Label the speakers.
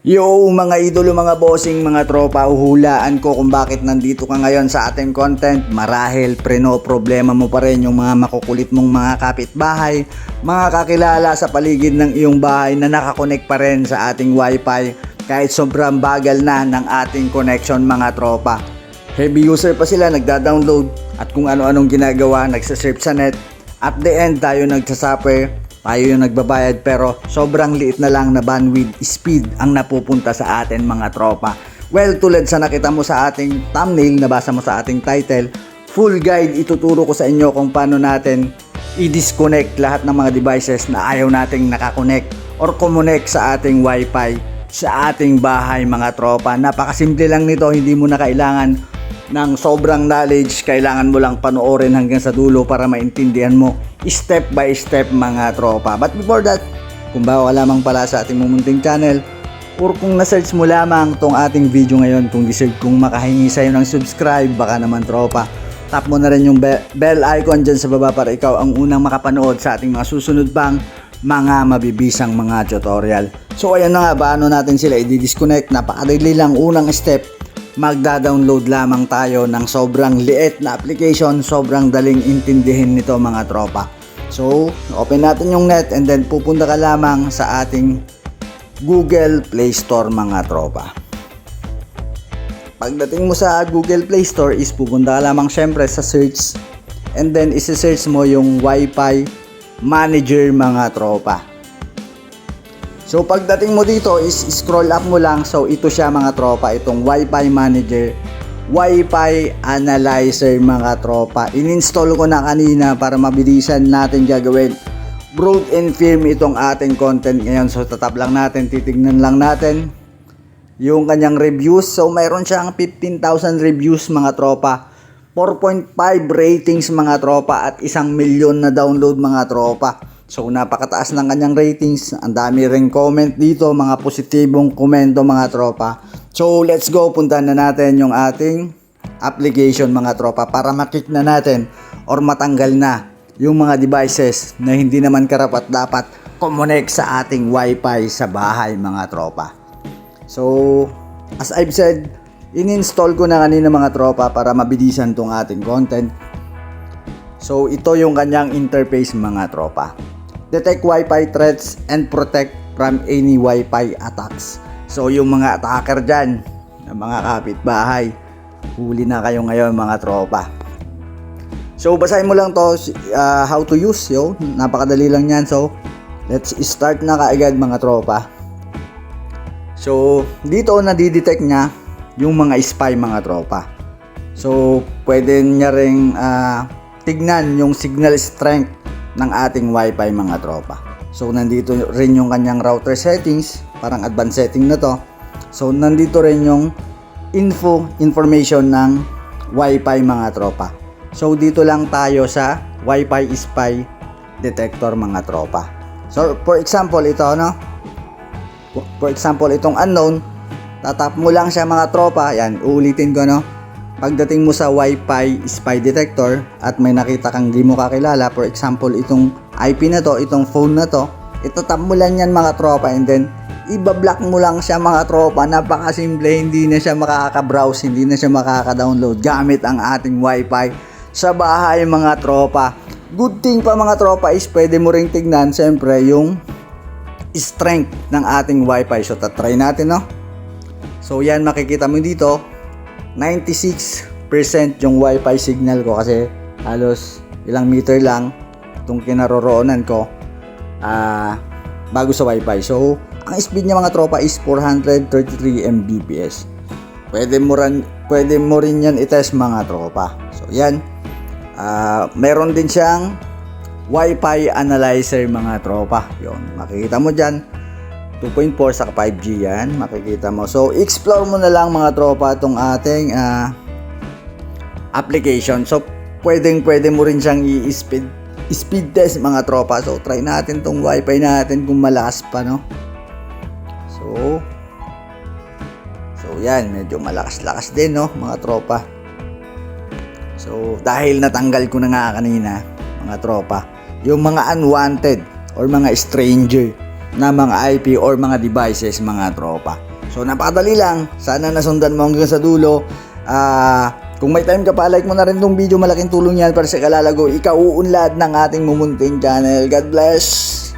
Speaker 1: Yo mga idolo, mga bossing, mga tropa, uhulaan ko kung bakit nandito ka ngayon sa ating content. Marahil preno problema mo pa rin yung mga makukulit mong mga kapitbahay, mga kakilala sa paligid ng iyong bahay na nakakonect pa rin sa ating wifi kahit sobrang bagal na ng ating connection mga tropa. Heavy user pa sila, nagda-download at kung ano-anong ginagawa, nagsasurf sa net. At the end, tayo nagsasuffer, tayo yung nagbabayad pero sobrang liit na lang na bandwidth speed ang napupunta sa atin mga tropa. Well, tulad sa nakita mo sa ating thumbnail, nabasa mo sa ating title, full guide ituturo ko sa inyo kung paano natin i-disconnect lahat ng mga devices na ayaw nating nakakonect or kumonect sa ating wifi sa ating bahay mga tropa. Napakasimple lang nito, hindi mo na kailangan ng sobrang knowledge, kailangan mo lang panoorin hanggang sa dulo para maintindihan mo step by step mga tropa. But before that, kung bago ka lamang pala sa ating mumunting channel, or kung na-search mo lamang tong ating video ngayon, kung deserve kong makahingi sa'yo ng subscribe, baka naman tropa, tap mo na rin yung be- bell icon dyan sa baba para ikaw ang unang makapanood sa ating mga susunod pang mga mabibisang mga tutorial. So ayan na nga, paano natin sila i-disconnect? Napakadali lang unang step, magda-download lamang tayo ng sobrang liit na application, sobrang daling intindihin nito mga tropa. So, open natin yung net and then pupunta ka lamang sa ating Google Play Store mga tropa. Pagdating mo sa Google Play Store is pupunta ka lamang syempre sa search and then isi-search mo yung Wi-Fi Manager mga tropa. So pagdating mo dito is scroll up mo lang. So ito siya mga tropa, itong Wi-Fi Manager, Wi-Fi Analyzer mga tropa. In-install ko na kanina para mabilisan natin gagawin. Broad and firm itong ating content ngayon. So tatap lang natin, titignan lang natin yung kanyang reviews. So mayroon siyang 15,000 reviews mga tropa. 4.5 ratings mga tropa at isang milyon na download mga tropa. So napakataas ng kanyang ratings. Ang dami ring comment dito, mga positibong komento mga tropa. So let's go, puntahan na natin yung ating application mga tropa para makik na natin or matanggal na yung mga devices na hindi naman karapat dapat kumonek sa ating wifi sa bahay mga tropa. So, as I've said, in-install ko na kanina mga tropa para mabilisan tong ating content. So, ito yung kanyang interface mga tropa. Detect Wi-Fi threats and protect from any Wi-Fi attacks. So, yung mga attacker dyan, ng mga kapitbahay, huli na kayo ngayon mga tropa. So, basahin mo lang to uh, how to use. Yo. Napakadali lang yan. So, let's start na kaagad mga tropa. So, dito nadidetect niya yung mga spy mga tropa. So, pwede niya ring ah, tignan yung signal strength ng ating wifi mga tropa. So, nandito rin yung kanyang router settings, parang advanced setting na to. So, nandito rin yung info, information ng wifi mga tropa. So, dito lang tayo sa wifi spy detector mga tropa. So, for example, ito no, For example, itong unknown, tatap mo lang siya mga tropa. Yan, uulitin ko no. Pagdating mo sa Wi-Fi spy detector at may nakita kang di mo kakilala, for example, itong IP na to, itong phone na to, ito tap mo lang yan mga tropa and then iba-block mo lang siya mga tropa. Napakasimple, hindi na siya makaka-browse, hindi na siya makaka-download gamit ang ating Wi-Fi sa bahay mga tropa. Good thing pa mga tropa is pwede mo ring tignan siyempre yung strength ng ating wifi. So, tatry natin, no? So, yan, makikita mo dito, 96% yung wifi signal ko kasi halos ilang meter lang itong kinaroroonan ko ah bago sa wifi. So, ang speed niya mga tropa is 433 Mbps. Pwede mo rin, pwede mo rin yan i-test mga tropa. So, yan. Ah, meron din siyang Wi-Fi analyzer mga tropa. Yon, makikita mo diyan. 2.4 sa 5G yan, makikita mo. So, explore mo na lang mga tropa itong ating ah, application. So, pwedeng pwede mo rin siyang i-speed speed test mga tropa. So, try natin tong Wi-Fi natin kung malakas pa, no? So, so yan, medyo malakas-lakas din, no, mga tropa. So, dahil natanggal ko na nga kanina, mga tropa, yung mga unwanted or mga stranger na mga IP or mga devices mga tropa. So napakadali lang, sana nasundan mo hanggang sa dulo. Ah, kung may time ka pa, like mo na rin tong video, malaking tulong yan para sa kalalago, ikaw uunlad ng ating mumunting channel. God bless!